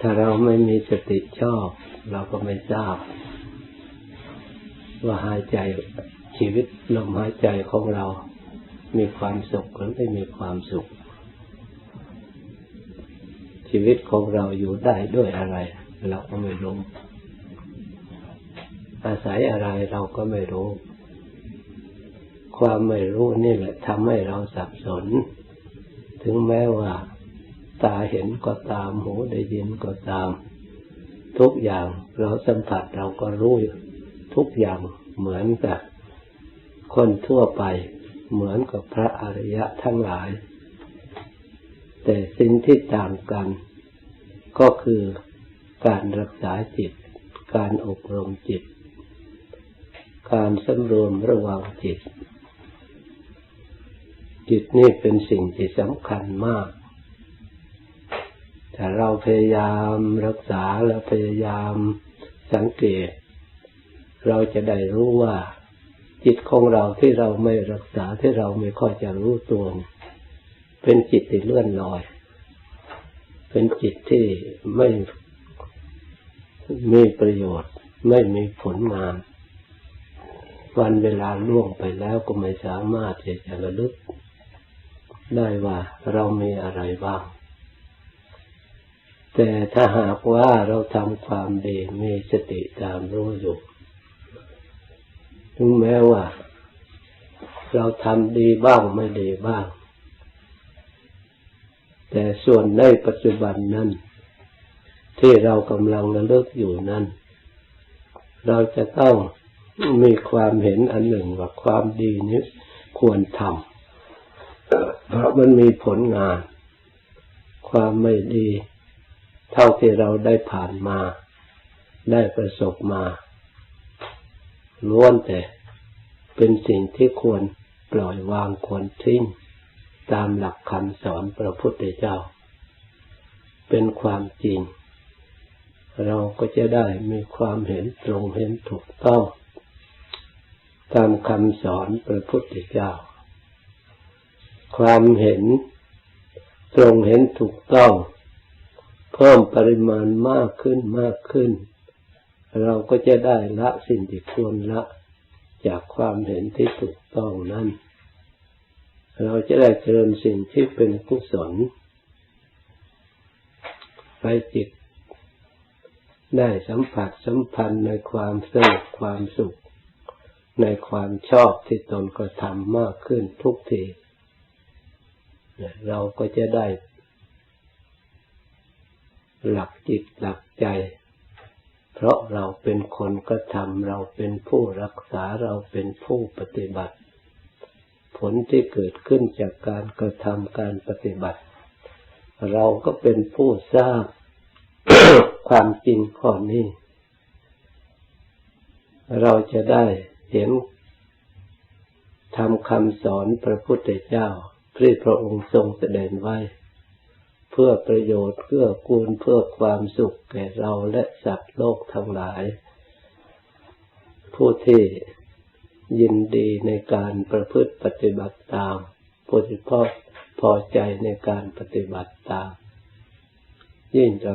ถ้าเราไม่มีสติชอบ เราก็ไม่ทราบ ว่าหายใจชีวิตลมหายใจของเรา มีความสุขหรือไม่มีความสุข ชีวิตของเราอยู่ได้ด้วยอะไร เราก็ไม่รู้ อาศัยอะไรเราก็ไม่รู้ ความไม่รู้นี่แหละทำให้เราสับสน ถึงแม้ว่า ตาเห็นก็ตาม หูได้ยินก็ตาม ทุกอย่างเราสัมผัสเราก็รู้ทุกอย่างเหมือนกับคนทั่วไป เหมือนกับพระอริยะทั้งหลาย แต่สิ่งที่ต่างกัน ก็คือการรักษาจิต การอบรมจิต การสำรวมระวังจิต จิตนี่เป็นสิ่งที่สำคัญมาก ถ้าเราพยายามรักษาและพยายามสังเกต เราจะได้รู้ว่า จิตของเราที่เราไม่รักษาที่เราไม่ค่อยจะรู้ตัว เป็นจิตที่เลื่อนลอย เป็นจิตที่ไม่มีประโยชน์ ไม่มีผลงานวันเวลาล่วงไปแล้วก็ไม่สามารถจะระลึก ได้ว่าเรามีอะไรบ้าง แต่ถ้าหากว่าเราทำความดีมีสติตามรู้อยู่ถึงแม้ว่า เราทำดีบ้างไม่ดีบ้าง แต่ส่วนในปัจจุบันนั้น ที่เรากำลังระลึกอยู่นั้น เราจะต้องมีความเห็นอันหนึ่งว่าความดีนี้ควรทำเพราะมันมีผลงาน ความไม่ดี เท่าที่เราได้ผ่านมา ได้ประสบมาล้วนแต่เป็นสิ่งที่ควรปล่อยวางควรทิ้งตามหลักคำสอนพระพุทธเจ้า เป็นความจริง เราก็จะได้มีความเห็นตรงเห็นถูกต้อง ตามคำสอนพระพุทธเจ้า ความเห็นตรงเห็นถูกต้อง เพิ่มปริมาณมากขึ้นมากขึ้น เราก็จะได้ละสิ่งที่ควรละจากความเห็นที่ถูกต้องนั้น เราจะได้เจริญสิ่งที่เป็นกุศลไปจิต ได้สัมผัสสัมพันธ์ในความสงบความสุข ในความชอบที่ตนกระทำมากขึ้นทุกทีเราก็จะได้ หลักจิตหลักใจ เพราะเราเป็นคนกระทำเราเป็นผู้รักษาเราเป็นผู้ปฏิบัติ ผลที่เกิดขึ้นจากการกระทำการปฏิบัติ เราก็เป็นผู้ทราบความจริงข้อนี้ เราจะได้เห็นทำคำสอนพระพุทธเจ้าที่พระองค์ทรงแสดงไว้ พื่อประโยชน์ เพื่อกูลเพื่อความสุขแก่เราและสัตว์โลกทั้งหลาย ผู้ที่ยินดีในการประพฤติปฏิบัติตามผู้ที่พอพอใจในการปฏิบัติตาม ยิ่งเรา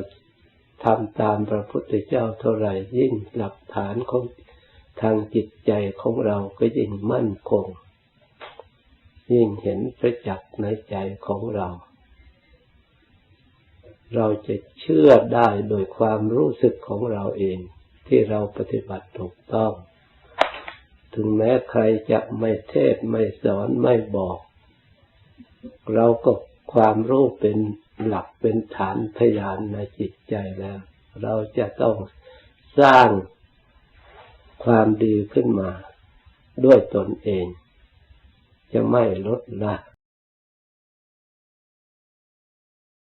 ทำตามพระพุทธเจ้าเท่าไหร่ยิ่งหลักฐานของทางจิตใจของเราก็ยิ่งมั่นคง ยิ่งเห็นประจักษ์ในใจของเรา เราจะเชื่อได้โดยความรู้สึกของเราเอง ที่เราปฏิบัติถูกต้อง ถึงแม้ใครจะไม่เทศไม่สอนไม่บอก เราก็ความรู้เป็นหลักเป็นฐานพยานในจิตใจแล้ว เราจะต้องสร้างความดีขึ้นมาด้วยตนเอง จะไม่ลดละ